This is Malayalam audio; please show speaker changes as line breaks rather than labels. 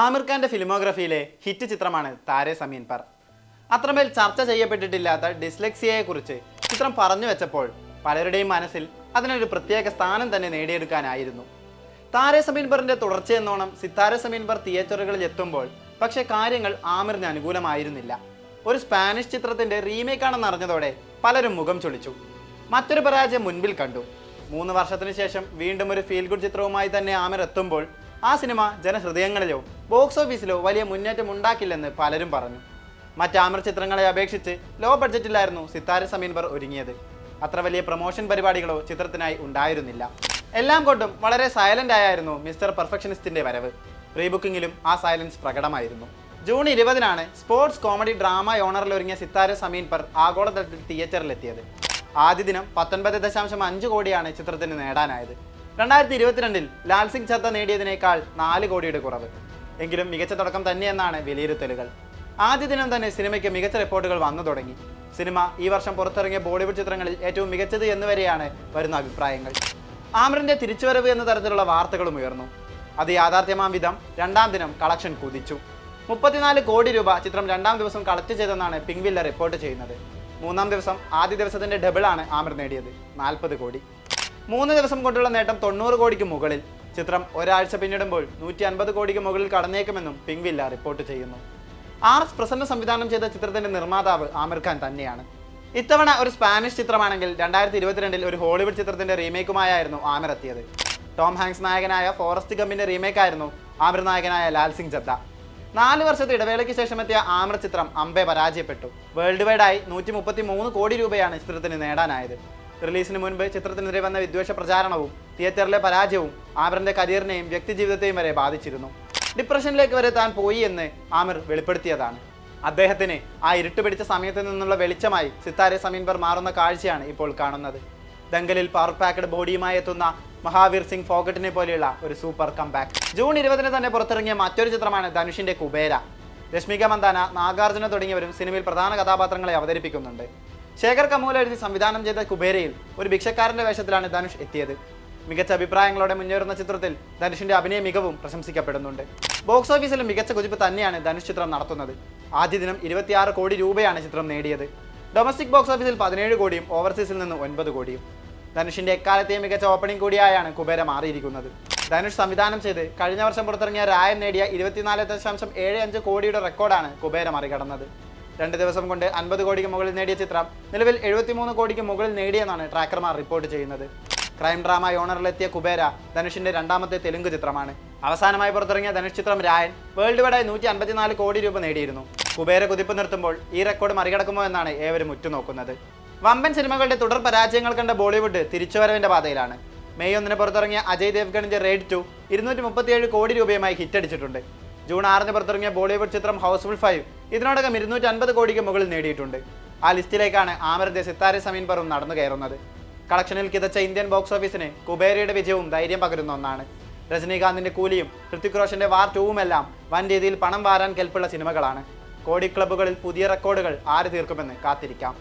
ആമിർ ഖാന്റെ ഫിലിമോഗ്രഫിയിലെ ഹിറ്റ് ചിത്രമാണ് താരെ സമീൻ പർ. അത്രമേൽ ചർച്ച ചെയ്യപ്പെട്ടിട്ടില്ലാത്ത ഡിസ്ലെക്സിയയെക്കുറിച്ച് ചിത്രം പറഞ്ഞു വെച്ചപ്പോൾ പലരുടെയും മനസ്സിൽ അതിനൊരു പ്രത്യേക സ്ഥാനം തന്നെ നേടിയെടുക്കാനായിരുന്നു. താരെ സമീൻ പറിന്റെ തുടർച്ചയെന്നോണം സിത്താര സമീൻ പർ തിയേറ്ററുകളിൽ എത്തുമ്പോൾ പക്ഷേ കാര്യങ്ങൾ ആമിറിന് അനുകൂലമായിരുന്നില്ല. ഒരു സ്പാനിഷ് ചിത്രത്തിന്റെ റീമേക്കാണെന്ന് അറിഞ്ഞതോടെ പലരും മുഖം ചൊളിച്ചു. മറ്റൊരു പരാജയം മുൻപിൽ കണ്ടു. മൂന്ന് വർഷത്തിന് ശേഷം വീണ്ടും ഒരു ഫീൽ ഗുഡ് ചിത്രവുമായി തന്നെ ആമിർ എത്തുമ്പോൾ ആ സിനിമ ജനഹൃദയങ്ങളിലോ ബോക്സ് ഓഫീസിലോ വലിയ മുന്നേറ്റം ഉണ്ടാക്കില്ലെന്ന് പലരും പറഞ്ഞു. മറ്റ് ആമർ ചിത്രങ്ങളെ അപേക്ഷിച്ച് ലോ ബഡ്ജറ്റിലായിരുന്നു സിത്താര സമീൻവർ ഒരുങ്ങിയത്. അത്ര വലിയ പ്രൊമോഷൻ പരിപാടികളോ ചിത്രത്തിനായി ഉണ്ടായിരുന്നില്ല. എല്ലാം കൊണ്ടും വളരെ സൈലന്റ് ആയായിരുന്നു മിസ്റ്റർ പെർഫെക്ഷനിസ്റ്റിന്റെ വരവ്. പ്രീ ബുക്കിങ്ങിലും ആ സൈലൻസ് പ്രകടമായിരുന്നു. ജൂൺ ഇരുപതിനാണ് സ്പോർട്സ് കോമഡി ഡ്രാമ ഓണറിൽ ഒരുങ്ങിയ സിത്താര സമീൻ പർ ആഗോളതലത്തിൽ തിയേറ്ററിലെത്തിയത് ആദ്യ ദിനം പത്തൊൻപത് ദശാംശം അഞ്ച് കോടിയാണ് ചിത്രത്തിന് നേടാനായത്. രണ്ടായിരത്തി ഇരുപത്തിരണ്ടിൽ ലാൽ സിംഗ് ചത്ത നേടിയതിനേക്കാൾ നാല് കോടിയുടെ കുറവ്. എങ്കിലും മികച്ച തുടക്കം തന്നെയെന്നാണ് വിലയിരുത്തലുകൾ. ആദ്യ ദിനം തന്നെ സിനിമയ്ക്ക് മികച്ച റിപ്പോർട്ടുകൾ വന്നു തുടങ്ങി. സിനിമ ഈ വർഷം പുറത്തിറങ്ങിയ ബോളിവുഡ് ചിത്രങ്ങളിൽ ഏറ്റവും മികച്ചത് എന്നുവരെയാണ് വരുന്ന അഭിപ്രായങ്ങൾ. ആമറിന്റെ തിരിച്ചുവരവ് എന്ന തരത്തിലുള്ള വാർത്തകളും ഉയർന്നു. അത് യാഥാർത്ഥ്യമാം വിധം രണ്ടാം ദിനം കളക്ഷൻ കുതിച്ചു. മുപ്പത്തിനാല് കോടി രൂപ ചിത്രം രണ്ടാം ദിവസം കളക്ട് ചെയ്തെന്നാണ് പിങ്ക് വില്ല റിപ്പോർട്ട് ചെയ്യുന്നത്. മൂന്നാം ദിവസം ആദ്യ ദിവസത്തിന്റെ ഡബിളാണ് ആമിർ നേടിയത് നാൽപ്പത് കോടി. മൂന്ന് ദിവസം കൊണ്ടുള്ള നേട്ടം തൊണ്ണൂറ് കോടിക്ക് മുകളിൽ. ചിത്രം ഒരാഴ്ച പിന്നിടുമ്പോൾ നൂറ്റി അൻപത് കോടിക്ക് മുകളിൽ കടന്നേക്കുമെന്നും പിങ്വില്ല റിപ്പോർട്ട് ചെയ്യുന്നു. ആർ എസ് പ്രസന്ന സംവിധാനം ചെയ്ത ചിത്രത്തിന്റെ നിർമ്മാതാവ് ആമിർ ഖാൻ തന്നെയാണ്. ഇത്തവണ ഒരു സ്പാനിഷ് ചിത്രമാണെങ്കിൽ രണ്ടായിരത്തി ഇരുപത്തിരണ്ടിൽ ഒരു ഹോളിവുഡ് ചിത്രത്തിന്റെ റീമേക്കുമായിരുന്നു ആമിർ എത്തിയത്. ടോം ഹാങ്സ് നായകനായ ഫോറസ്റ്റ് ഗമ്പിന്റെ റീമേക്കായിരുന്നു ആമിർ നായകനായ ലാൽ സിംഗ് ജദ്ദ. നാല് വർഷത്തെ ഇടവേളയ്ക്ക് ശേഷം എത്തിയ ആമിർ ചിത്രം അമ്പെ പരാജയപ്പെട്ടു. വേൾഡ് വൈഡായി നൂറ്റി മുപ്പത്തി മൂന്ന് കോടി രൂപയാണ് ചിത്രത്തിന് നേടാനായത്. റിലീസിന് മുൻപ് ചിത്രത്തിനെതിരെ വന്ന വിദ്വേഷ പ്രചാരണവും തിയേറ്ററിലെ പരാജയവും ആമിറിന്റെ കരിയറിനെയും വ്യക്തിജീവിതത്തെയും വരെ ബാധിച്ചിരുന്നു. ഡിപ്രഷനിലേക്ക് വരെ താൻ പോയി എന്ന് ആമിർ വെളിപ്പെടുത്തിയതാണ്. അദ്ദേഹത്തിന് ആ ഇരുട്ട് പിടിച്ച സമയത്ത് നിന്നുള്ള വെളിച്ചമായി സിത്താരെ സമീൻപർ മാറുന്ന കാഴ്ചയാണ് ഇപ്പോൾ കാണുന്നത്. ദങ്കലിൽ പവർ പാക്കഡ് ബോഡിയുമായി എത്തുന്ന മഹാവീർ സിംഗ് ഫോഗട്ടിനെ പോലെയുള്ള ഒരു സൂപ്പർ കംബാക്ക് ജൂൺ ഇരുപതിന് തന്നെ പുറത്തിറങ്ങിയ മറ്റൊരു ചിത്രമാണ് ധനുഷിന്റെ കുബേര. രശ്മിക മന്ദാന നാഗാർജുന തുടങ്ങിയവരും സിനിമയിൽ പ്രധാന കഥാപാത്രങ്ങളെ അവതരിപ്പിക്കുന്നുണ്ട്. ശേഖർ കമൂല എഴുതി സംവിധാനം ചെയ്ത കുബേരയിൽ ഒരു ഭിക്ഷക്കാരന്റെ വേഷത്തിലാണ് ധനുഷ് എത്തിയത്. മികച്ച അഭിപ്രായങ്ങളോടെ മുന്നേറുന്ന ചിത്രത്തിൽ ധനുഷിന്റെ അഭിനയ മികവും പ്രശംസിക്കപ്പെടുന്നുണ്ട്. ബോക്സ് ഓഫീസിലും മികച്ച കുതിപ്പ് തന്നെയാണ് ധനുഷ് ചിത്രം നടത്തുന്നത്. ആദ്യ ദിനം ഇരുപത്തിയാറ് കോടി രൂപയാണ് ചിത്രം നേടിയത്. ഡൊമസ്റ്റിക് ബോക്സ് ഓഫീസിൽ പതിനേഴ് കോടിയും ഓവർസീസിൽ നിന്ന് ഒൻപത് കോടിയും. ധനുഷിന്റെ എക്കാലത്തെയും മികച്ച ഓപ്പണിംഗ് കൂടിയായാണ് കുബേര മാറിയിരിക്കുന്നത്. ധനുഷ് സംവിധാനം ചെയ്ത് കഴിഞ്ഞ വർഷം പുറത്തിറങ്ങിയ രായം നേടിയ ഇരുപത്തിനാല് ദശാംശം ഏഴ് അഞ്ച് കോടിയുടെ റെക്കോർഡാണ് കുബേര മറികടന്നത്. രണ്ട് ദിവസം കൊണ്ട് അൻപത് കോടിക്ക് മുകളിൽ നേടിയ ചിത്രം നിലവിൽ എഴുപത്തിമൂന്ന് കോടിക്ക് മുകളിൽ നേടിയെന്നാണ് ട്രാക്കർമാർ റിപ്പോർട്ട് ചെയ്യുന്നത്. ക്രൈം ഡ്രാമ ഓണറിലെത്തിയ കുബേര ധനുഷിന്റെ രണ്ടാമത്തെ തെലുങ്ക് ചിത്രമാണ്. അവസാനമായി പുറത്തിറങ്ങിയ ധനുഷ് ചിത്രം രായൻ വേൾഡ് വൈഡായി നൂറ്റി അൻപത്തിനാല് കോടി രൂപ നേടിയിരുന്നു. കുബേര കുതിപ്പ് നിർത്തുമ്പോൾ ഈ റെക്കോർഡ് മറികടക്കുമോ എന്നാണ് ഏവരും ഉറ്റുനോക്കുന്നത്. വമ്പൻ സിനിമകളുടെ തുടർ പരാജയങ്ങൾ കണ്ട ബോളിവുഡ് തിരിച്ചുവരവിന്റെ പാതയിലാണ്. മെയ് ഒന്നിന് പുറത്തിറങ്ങിയ അജയ് ദേവ്ഗണിന്റെ റേഡ് ടു ഇരുന്നൂറ്റി മുപ്പത്തിയേഴ് കോടി രൂപയുമായി ഹിറ്റടിച്ചിട്ടുണ്ട്. ജൂൺ ആറിന് പുറത്തിറങ്ങിയ ബോളിവുഡ് ചിത്രം ഹൗസ്ഫുൾ ഫൈവ് ഇതിനോടകം ഇരുന്നൂറ്റി അൻപത് കോടിക്ക് മുകളിൽ നേടിയിട്ടുണ്ട്. ആ ലിസ്റ്റിലേക്കാണ് ആമിറിന്റെ സിത്താരെ സമീൻ പറും നടന്നു കയറുന്നത്. കളക്ഷനിൽ കിതച്ച ഇന്ത്യൻ ബോക്സ് ഓഫീസിന് കുബേരയുടെ വിജയവും ധൈര്യം പകരുന്ന ഒന്നാണ്. രജനീകാന്തിന്റെ കൂലിയും ഹൃത്തിക് റോഷന്റെ വാർ ടൂവുമെല്ലാം വൻ രീതിയിൽ പണം വാരാൻ കെൽപ്പുള്ള സിനിമകളാണ്. കോടി ക്ലബ്ബുകളിൽ പുതിയ റെക്കോർഡുകൾ ആര് തീർക്കുമെന്ന് കാത്തിരിക്കാം.